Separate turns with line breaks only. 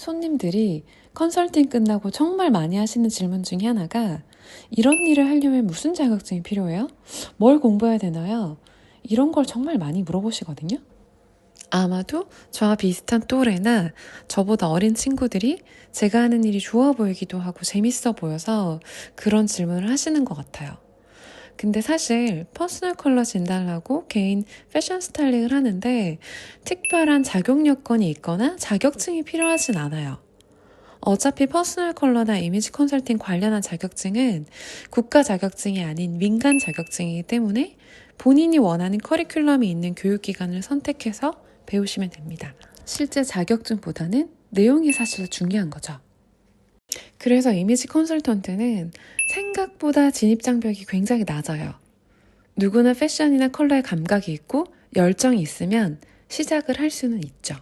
손님들이 컨설팅 끝나고 정말 많이 하시는 질문 중에 하나가 이런 일을 하려면 무슨 자격증이 필요해요? 뭘 공부해야 되나요? 이런 걸 정말 많이 물어보시거든요. 아마도 저와 비슷한 또래나 저보다 어린 친구들이 제가 하는 일이 좋아 보이기도 하고 재밌어 보여서 그런 질문을 하시는 것 같아요. 근데 사실 퍼스널 컬러 진단하고 개인 패션 스타일링을 하는데 특별한 자격 요건이 있거나 자격증이 필요하진 않아요. 어차피 퍼스널 컬러나 이미지 컨설팅 관련한 자격증은 국가 자격증이 아닌 민간 자격증이기 때문에 본인이 원하는 커리큘럼이 있는 교육기관을 선택해서 배우시면 됩니다. 실제 자격증보다는 내용이 사실 더 중요한 거죠. 그래서 이미지 컨설턴트는 생각보다 진입장벽이 굉장히 낮아요. 누구나 패션이나 컬러에 감각이 있고 열정이 있으면 시작을 할 수는 있죠.